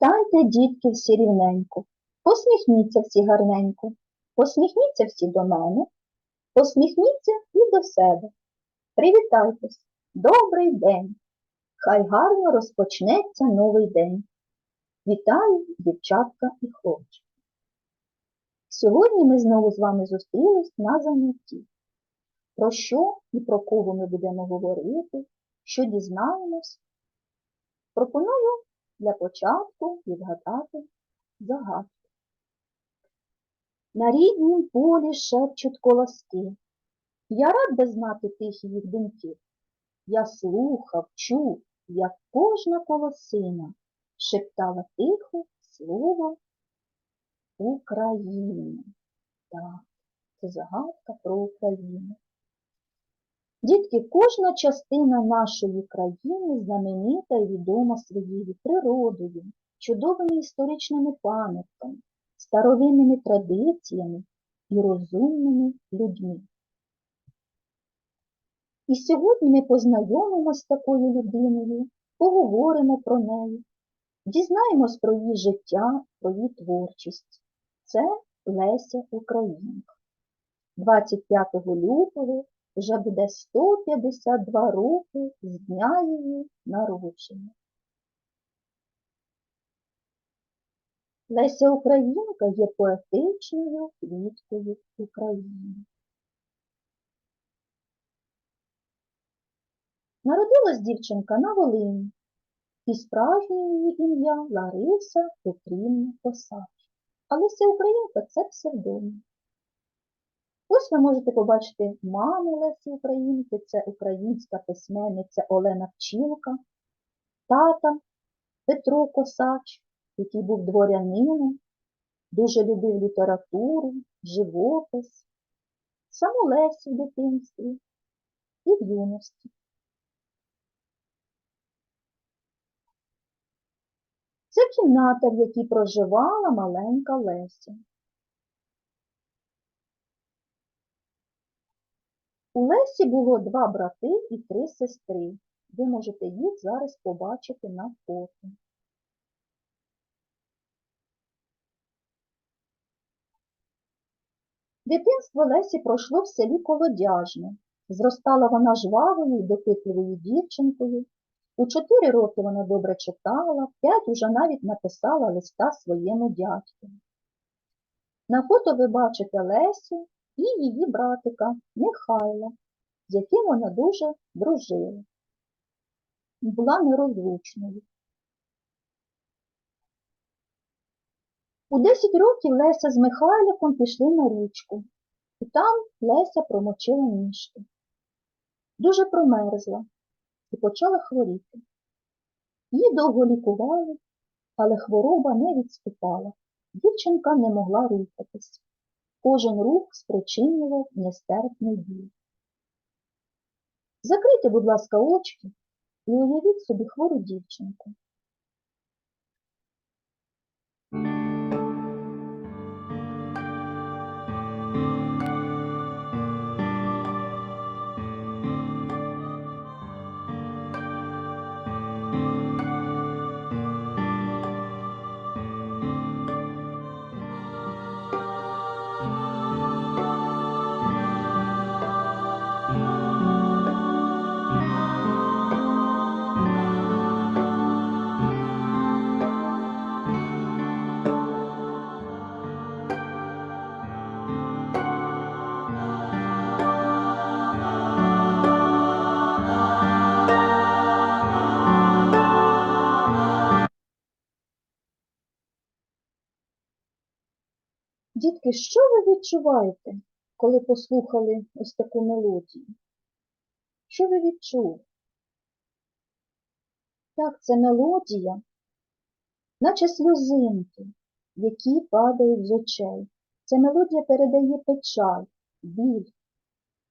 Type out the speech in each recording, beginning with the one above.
Станьте, дітки, всі рівненько, посміхніться всі гарненько, посміхніться всі до мене, посміхніться і до себе. Привітайтесь, добрий день! Хай гарно розпочнеться новий день. Вітаю, дівчатка і хлопчики. Сьогодні ми знову з вами зустрілись на занятті. Про що і про кого ми будемо говорити, що дізнаємось, пропоную для початку відгадати загадку. На ріднім полі шепчуть колоски. Я рад би знати тихі їх думки. Я слухав, чув, як кожна колосина шептала тихо слово Україна. Так, це загадка про Україну. Дітки, кожна частина нашої країни знаменита і відома своєю природою, чудовими історичними пам'ятками, старовинними традиціями і розумними людьми. І сьогодні ми познайомимося з такою людиною, поговоримо про неї, дізнаємось про її життя, про її творчість. Це Леся Українка. 25 лютого вже буде 152 роки з дня її народження. Леся Українка є поетичною квіткою України. Народилась дівчинка на Волині, і справжнє її ім'я Лариса Петрівна Косач. А Леся Українка це псевдонім. Ось ви можете побачити маму Лесі Українки, це українська письменниця Олена Пчілка, тата Петро Косач, який був дворянином, дуже любив літературу, живопис, саму Лесю в дитинстві і в юності. Це кімната, в якій проживала маленька Леся. У Лесі було два брати і три сестри. Ви можете їх зараз побачити на фото. Дитинство Лесі пройшло в селі Колодяжне. Зростала вона жвавою і допитливою дівчинкою. У чотири роки вона добре читала, в п'ять уже навіть написала листа своєму дядьку. На фото ви бачите Лесю і її братика Михайла, з яким вона дуже дружила. Була нерозлучною. У 10 років Леся з Михайликом пішли на річку, і там Леся промочила ніжки. Дуже промерзла і почала хворіти. Її довго лікували, але хвороба не відступала. Дівчинка не могла рухатись. Кожен рух спричинював нестерпний біль. Закрийте, будь ласка, очки і уявіть собі хвору дівчинку. Дітки, що ви відчуваєте, коли послухали ось таку мелодію? Що ви відчули? Так, це мелодія, наче сльозинки, які падають з очей. Ця мелодія передає печаль, біль.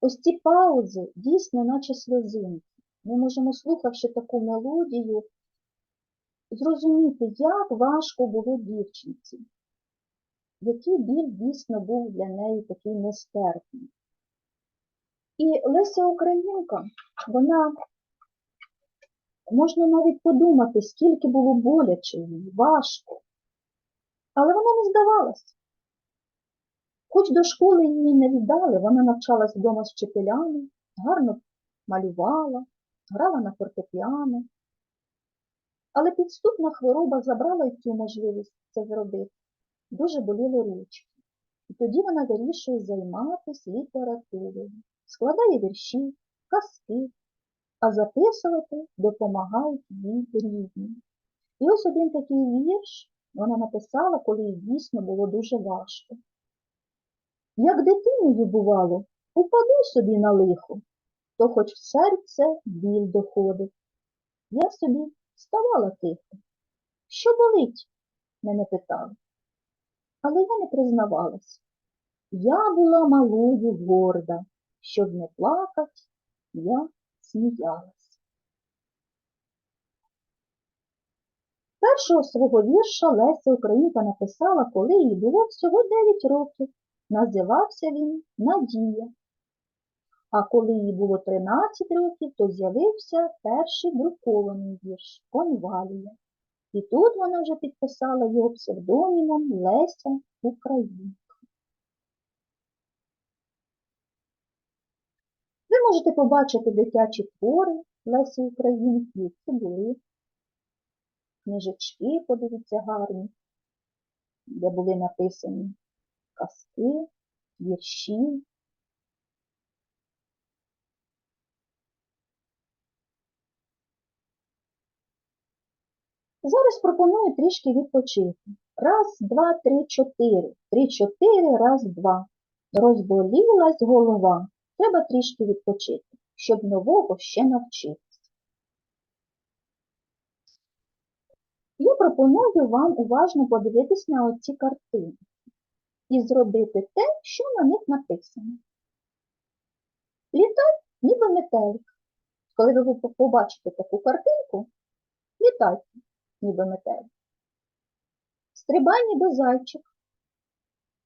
Ось ці паузи дійсно, наче сльозинки. Ми можемо, слухавши таку мелодію, зрозуміти, як важко було дівчинці який біль дійсно був для неї такий нестерпний. І Леся Українка, вона Можна навіть подумати, скільки було боляче їй, важко. Але вона не здавалась. Хоч до школи її не віддали, вона навчалась вдома з вчителями, гарно малювала, грала на фортепіано. Але підступна хвороба забрала й цю можливість це зробити. Дуже боліли ручки. І тоді вона вирішує займатися літературою, складає вірші, казки, а записувати допомагають їй рідні. І ось один такий вірш вона написала, коли їй дійсно було дуже важко. Як дитиною бувало, упаду собі на лихо, то хоч в серце біль доходить. Я собі ставала тихо. Що болить? мене питали. Але я не признавалась. Я була малою горда, щоб не плакать, я сміялась. Першого свого вірша Леся Українка написала, коли їй було всього 9 років. Називався він Надія. А коли їй було 13 років, то з'явився перший друкований вірш Конвалія. І тут вона вже підписала його псевдонімом Леся Українка. Ви можете побачити дитячі твори Лесі Українки, які були книжечки, подивіться гарні, де були написані казки, вірші. Зараз пропоную трішки відпочити. Раз, два, три, чотири. Три, чотири, раз, два. Розболілась голова. Треба трішки відпочити, щоб нового ще навчитися. Я пропоную вам уважно подивитись на оці картини і зробити те, що на них написано. Літай, ніби метелик. Коли ви побачите таку картинку, літайте, ніби метелик. Стрибай, ніби зайчик.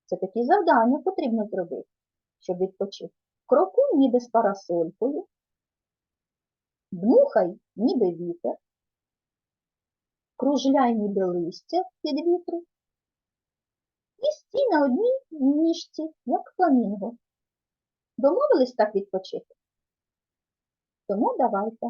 Це такі завдання потрібно зробити, щоб відпочити. Крокуй, ніби з парасолькою. Дмухай, ніби вітер. Кружляй, ніби листя під вітру. І стій на одній ніжці, як фламінго. Домовились так відпочити? Тому давайте.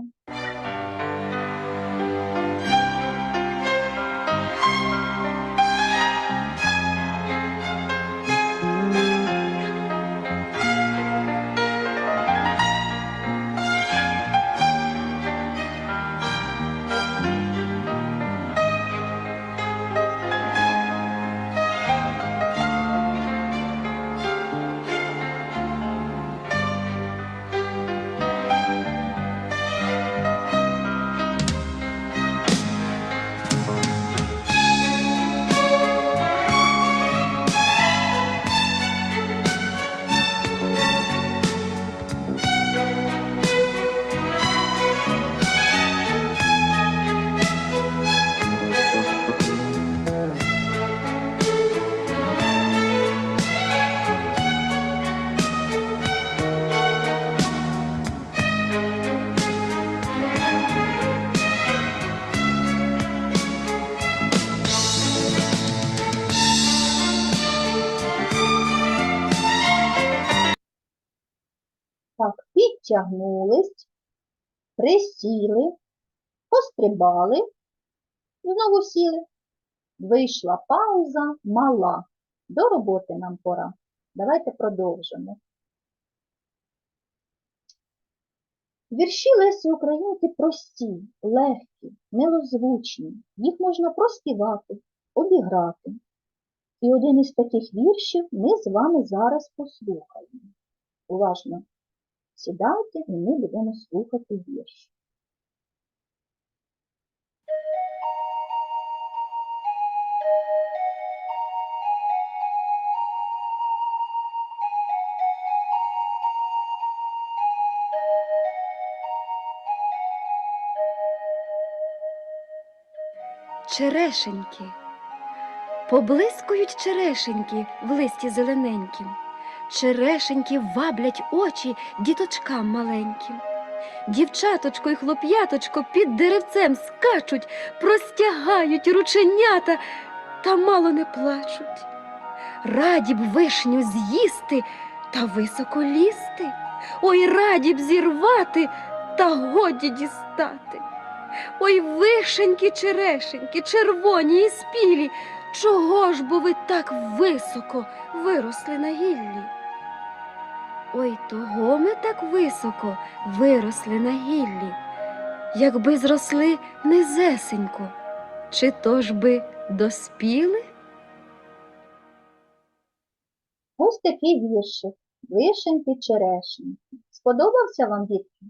Підтягнулись, присіли, пострибали, знову сіли. Вийшла пауза мала. До роботи нам пора. Давайте продовжимо. Вірші Лесі Українки прості, легкі, милозвучні. Їх можна проспівати, обіграти. І один із таких віршів ми з вами зараз послухаємо. Уважно сідайте і ми будемо слухати вірш. Черешеньки. Поблискують черешеньки в листі зелененькім. Черешеньки ваблять очі діточкам маленьким. Дівчаточко і хлоп'яточко під деревцем скачуть, простягають рученята та мало не плачуть. Раді б вишню з'їсти та високо лізти. Ой, раді б зірвати та годі дістати. Ой, вишеньки, черешеньки, червоні і спілі, чого ж бо ви так високо виросли на гіллі? Ой, того ми так високо виросли на гіллі, якби зросли низесенько, чи то ж би доспіли? Ось такий віршик. Вишеньки, черешеньки. Сподобався вам, дітки?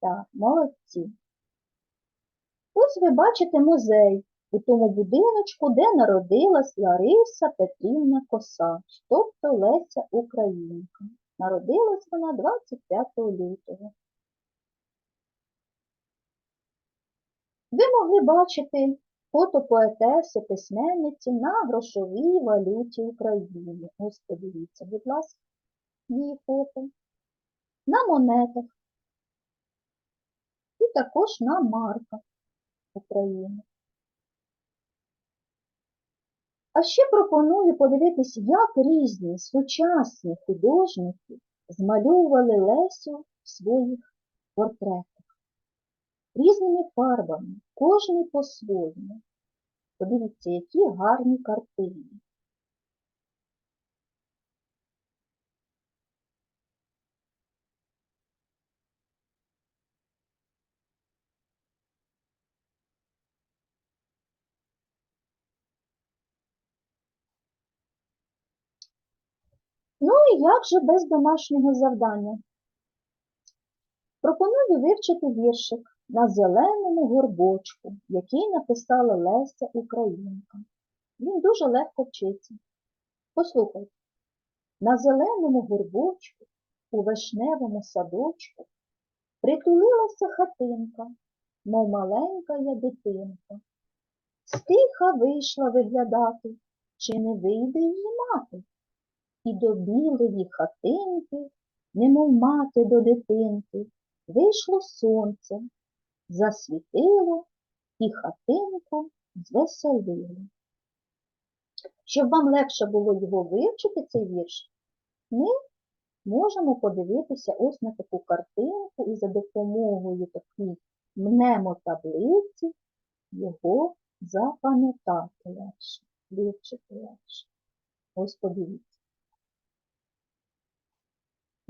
Так, молодці. Ось ви бачите музей у тому будиночку, де народилась Лариса Петрівна Косач, тобто Леся Українка. Народилась вона 25 лютого. Ви могли бачити фото поетеси, письменниці на грошовій валюті України. Ось подивіться, будь ласка, її фото. На монетах і також на марках України. А ще пропоную подивитись, як різні сучасні художники змальовували Лесю в своїх портретах. Різними фарбами, кожний по-своєму. Подивіться, які гарні картини. Ну і як же без домашнього завдання? Пропоную вивчити віршик на зеленому горбочку, який написала Леся Українка. Він дуже легко вчиться. Послухайте. На зеленому горбочку, у вишневому садочку, притулилася хатинка, мов маленька я дитинка. Стиха вийшла виглядати, чи не вийде її мати. І до білої хатинки, немов мати до дитинки, вийшло сонце, засвітило і хатинку звеселило. Щоб вам легше було його вивчити, цей вірш, ми можемо подивитися ось на таку картинку і за допомогою такої мнемотаблиці його запам'ятати легше, вивчити легше. Ось подивіться.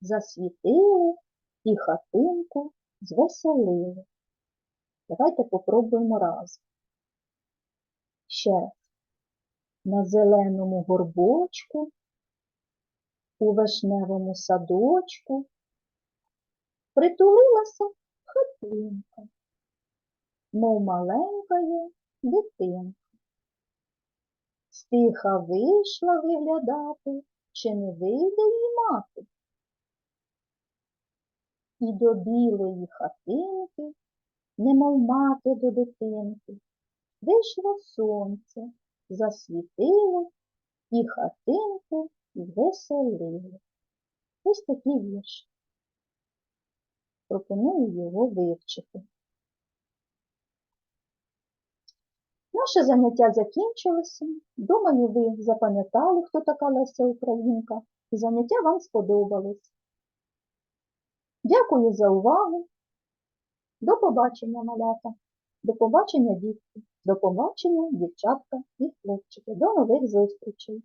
засвітило і хатинку звеселило. Давайте попробуємо разом. Ще раз. На зеленому горбочку, у вишневому садочку притулилася хатинка, мов маленька є дитинка. Стиха вийшла виглядати, чи не вийде її мати. І до білої хатинки, немов мати до дитинки, вийшло сонце, засвітило і хатинку звеселило. Ось такий вірш. Пропоную його вивчити. Наше заняття закінчилося. Думаю, ви запам'ятали, хто така Леся Українка, і заняття вам сподобалось. Дякую за увагу. До побачення, малята. До побачення, дітки. До побачення, дівчатка і хлопчики. До нових зустрічей.